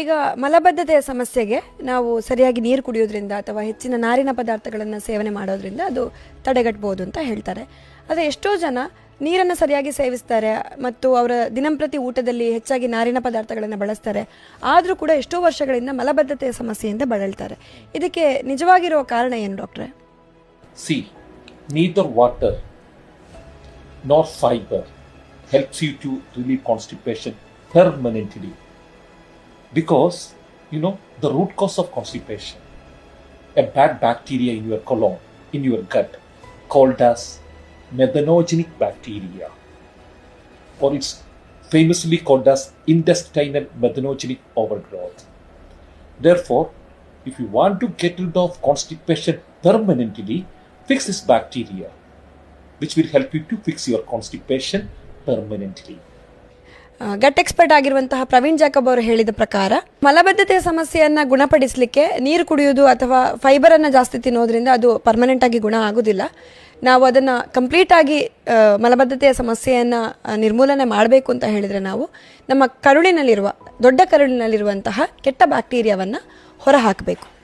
ಈಗ ಮಲಬದ್ಧತೆಯ ಸಮಸ್ಯೆಗೆ ನಾವು ಸರಿಯಾಗಿ ನೀರು ಕುಡಿಯೋದ್ರಿಂದ ಅಥವಾ ಹೆಚ್ಚಿನ ನಾರಿನ ಪದಾರ್ಥಗಳನ್ನು ಸೇವನೆ ಮಾಡೋದ್ರಿಂದ ಅದು ತಡೆಗಟ್ಟಬಹುದು ಅಂತ ಹೇಳ್ತಾರೆ. ಆದರೆ ಎಷ್ಟೋ ಜನ ನೀರನ್ನು ಸರಿಯಾಗಿ ಸೇವಿಸ್ತಾರೆ ಮತ್ತು ಅವರ ದಿನಂಪ್ರತಿ ಊಟದಲ್ಲಿ ಹೆಚ್ಚಾಗಿ ನಾರಿನ ಪದಾರ್ಥಗಳನ್ನು ಬಳಸ್ತಾರೆ. ಆದರೂ ಕೂಡ ಎಷ್ಟೋ ವರ್ಷಗಳಿಂದ ಮಲಬದ್ಧತೆಯ ಸಮಸ್ಯೆಯಿಂದ ಬಳಲ್ತಾರೆ. ಇದಕ್ಕೆ ನಿಜವಾಗಿರುವ ಕಾರಣ ಏನು ಡಾಕ್ಟ್ರೆ? See neither water nor fibre helps you to relieve constipation permanently. Because, you know, the root cause of constipation, a bad bacteria in your colon, in your gut, called as methanogenic bacteria, or it's famously called as intestinal methanogenic overgrowth. Therefore, if you want to get rid of constipation permanently, fix this bacteria, which will help you to fix your constipation permanently. Gut expert ಆಗಿರುವಂತಹ Praveen Jacob ಅವರು ಹೇಳಿದ ಪ್ರಕಾರ, ಮಲಬದ್ಧತೆಯ ಸಮಸ್ಯೆಯನ್ನ ಗುಣಪಡಿಸಲಿಕ್ಕೆ ನೀರು ಕುಡಿಯೋದು ಅಥವಾ fibre ಅನ್ನ ಜಾಸ್ತಿ ತಿನ್ನೋದ್ರಿಂದ ಅದು ಪರ್ಮನೆಂಟ್ ಆಗಿ ಗುಣ ಆಗೋದಿಲ್ಲ. ನಾವು ಅದನ್ನ ಕಂಪ್ಲೀಟ್ ಆಗಿ ಮಲಬದ್ಧತೆಯ ಸಮಸ್ಯೆಯನ್ನ ನಿರ್ಮೂಲನೆ ಮಾಡಬೇಕು ಅಂತ ಹೇಳಿದ್ರೆ ನಾವು ನಮ್ಮ ಕರುಳಿನಲ್ಲಿರುವ, ದೊಡ್ಡ ಕರುಳಿನಲ್ಲಿರುವಂತಹ ಕೆಟ್ಟ ಬ್ಯಾಕ್ಟೀರಿಯಾವನ್ನ ಹೊರ ಹಾಕಬೇಕು